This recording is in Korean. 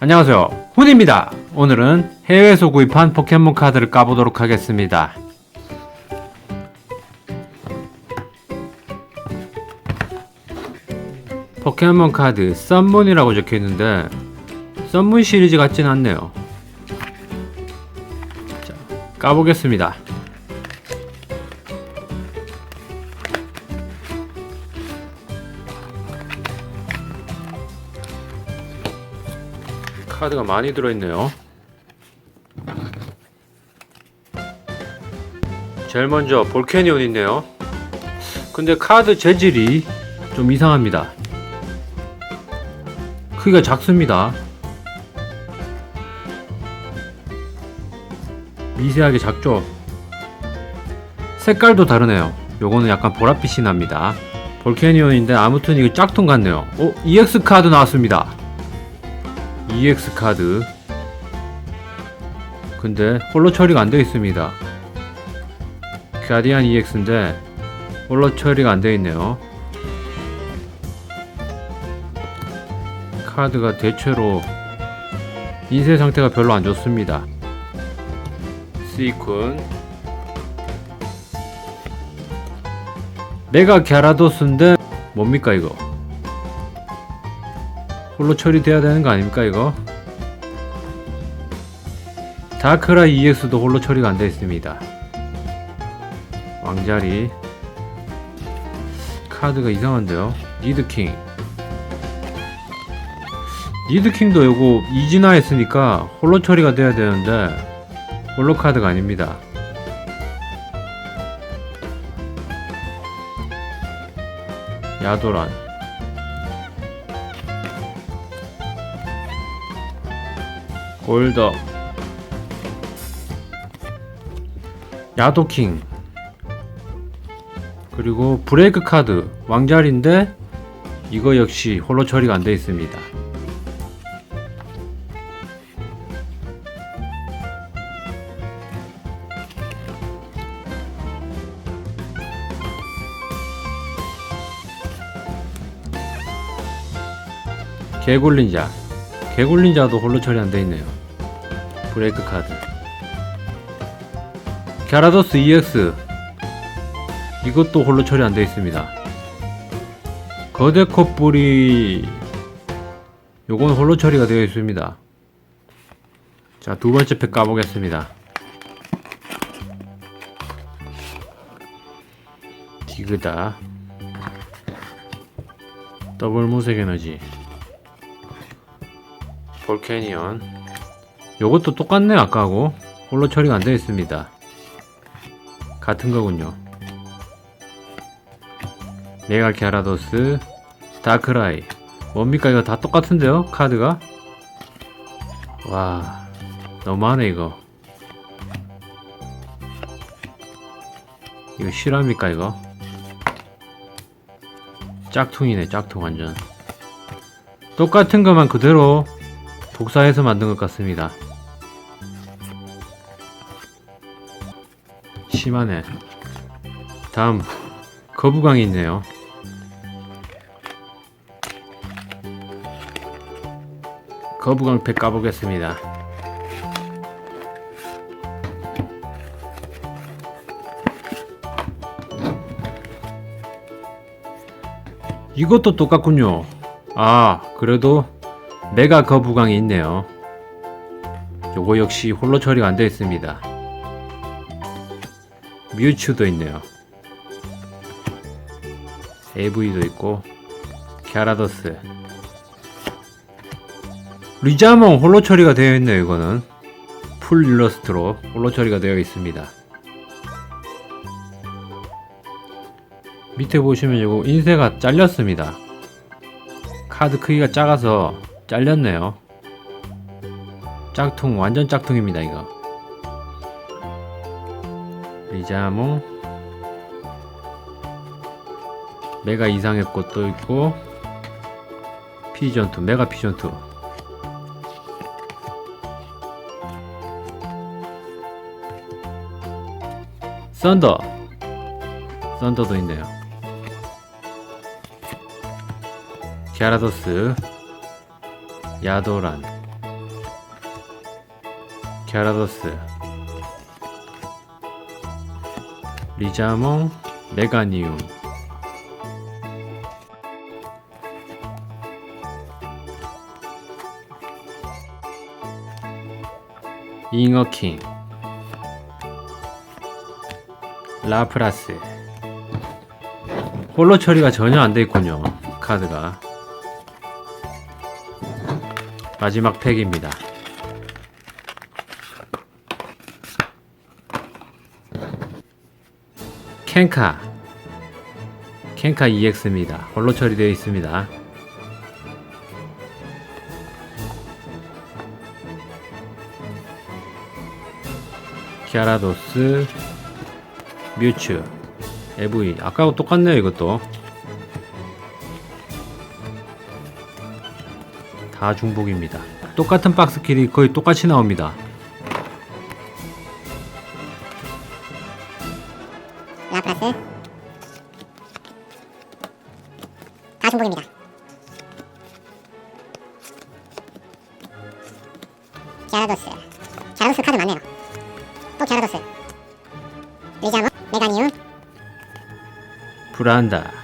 안녕하세요. 훈입니다. 오늘은 해외에서 구입한 포켓몬 카드를 까보도록 하겠습니다. 포켓몬 카드 썬문이라고 적혀있는데 썬문 시리즈 같진 않네요. 자, 까보겠습니다 카드가 많이 들어있네요. 제일 먼저 볼캐니온 있네요. 근데 카드 재질이 좀 이상합니다. 크기가 작습니다. 미세하게 작죠? 색깔도 다르네요. 요거는 약간 보랏빛이 납니다. 볼캐니온인데 아무튼 이거 짝퉁 같네요. 오, EX 카드 나왔습니다. EX 카드. 근데 홀로 처리가 안 되어 있습니다. 가디안 EX인데 홀로 처리가 안 되어 있네요. 카드가 대체로 인쇄 상태가 별로 안 좋습니다. 시쿤 메가 갸라도스인데 뭡니까 이거 홀로 처리돼야 되는 거 아닙니까 이거? 다크라이 EX도 홀로 처리가 안 되어 있습니다. 왕자리 카드가 이상한데요. 니드킹 니드킹도 요거 이진화 했으니까 홀로 처리가 돼야 되는데 홀로 카드가 아닙니다. 야도란 골더. 야도킹. 그리고 브레이크 카드. 왕자리인데 이거 역시 홀로 처리가 안 되어 있습니다. 개굴린자. 개굴린자도 홀로 처리 안 돼 있네요. 브레이크 카드. 갸라도스 EX. 이것도 홀로 처리 안돼 있습니다. 거대 콧불이 요건 홀로 처리가 되어 있습니다. 자, 두 번째 팩 까보겠습니다. 디그다. 더블 무색 에너지. 볼캐니언 요것도 똑같네 아까하고. 홀로 처리가 안 되어 있습니다. 같은 거군요. 메가 갸라도스 다크라이. 뭡니까 이거 다 똑같은데요 카드가? 와 너무하네 이거. 이거 실합니까 이거? 짝퉁이네 짝퉁 완전. 똑같은 것만 그대로 복사해서 만든 것 같습니다. 심하네. 다음 거부강이 있네요. 거부강 팩 까보겠습니다. 이것도 똑같군요. 아, 그래도 메가 거부강이 있네요. 요거 역시 홀로 처리가 안 되어 있습니다. 뮤츠도 있네요. AV도 있고 갸라더스 리자몽 홀로 처리가 되어 있네요 이거는 풀 일러스트로 홀로 처리가 되어 있습니다 밑에 보시면 요거 인쇄가 잘렸습니다 카드 크기가 작아서 잘렸네요. 짝퉁 완전 짝퉁입니다 이거. 리자몽. 메가 이상의 꽃도 있고 피전투 메가 피전투. 썬더. 썬더도 있네요. 갸라도스. 야도란. 갸라도스 리자몽 메가니움. 잉어킹. 라프라스. 홀로 처리가 전혀 안 돼 있군요 카드가. 마지막 팩입니다 캔카. 캔카 EX입니다. 홀로 처리되어 있습니다. 키아라도스 뮤츠 EV 아까하고 똑같네요 이것도. 다 중복입니다. 똑같은 박스킬이 거의 똑같이 나옵니다 라프라스. 다 중복입니다. 갸라도스. 갸라도스 카드 많네요. 또 갸라도스. 리자모 메가니움 브란다